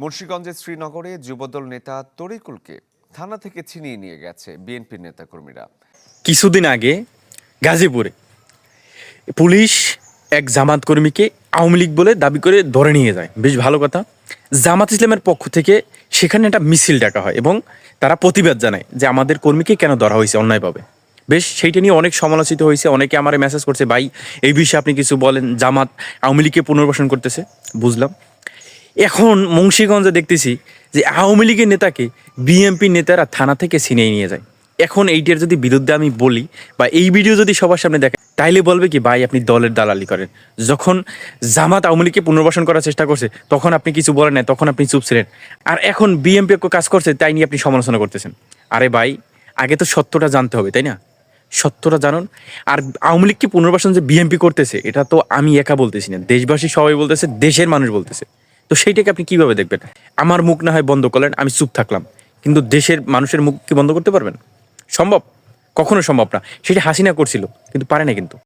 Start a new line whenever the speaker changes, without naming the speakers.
মুন্সীগঞ্জের শ্রীনগরে যুবদল নেতা তরিকুলকে থানা থেকে ছিনিয়ে নিয়ে গেছে বিএনপির নেতাকর্মীরা।
কিছুদিন আগে গাজীপুরে পুলিশ এক জামাত কর্মীকে আওয়ামী লীগ বলে দাবি করে ধরে নিয়ে যায়। বেশ ভালো কথা। জামাত ইসলামের পক্ষ থেকে সেখানে একটা মিছিল ডাকা হয় এবং তারা প্রতিবাদ জানায় যে আমাদের কর্মীকে কেন ধরা হয়েছে অন্যায়ভাবে বেশ, সেইটা নিয়ে অনেক সমালোচিত হয়েছে। অনেকে আমার মেসেজ করছে, ভাই, এই বিষয়ে আপনি কিছু বলেন। জামাত আওয়ামী লীগকে পুনর্বাসন করতেছে, বুঝলাম। এখন মুন্সীগঞ্জে দেখতেছি যে আওয়ামী লীগের নেতাকে বিএনপি নেতারা থানা থেকে ছিনিয়ে নিয়ে যায়। এখন এইটার যদি বিরুদ্ধে আমি বলি বা এই ভিডিও যদি সবার সামনে দেখে, তাইলে বলবে কি, ভাই, আপনি দলের দালালি করেন। যখন জামাত আওয়ামী লীগকে পুনর্বাসন করার চেষ্টা করছে, তখন আপনি কিছু বলেন না তখন আপনি চুপ ছিলেন। আর এখন বিএনপি কাজ করছে, তাই নিয়ে আপনি সমালোচনা করতেছেন। আরে ভাই, আগে তো সত্যটা জানতে হবে, তাই না? সত্যটা জানুন। আর আওয়ামী লীগকে পুনর্বাসন যে বিএমপি করতেছে, এটা তো আমি একা বলতেছি না। দেশবাসী সবাই বলতেছে, দেশের মানুষ বলতেছে। তো সেইটাকে আপনি কীভাবে দেখবেন? আমার মুখ না হয় বন্ধ করলেন, আমি চুপ থাকলাম। কিন্তু দেশের মানুষের মুখ কি বন্ধ করতে পারবেন? সম্ভব? কখনো সম্ভব না। সেটা হাসিনা করছিল, কিন্তু পারে না কিন্তু।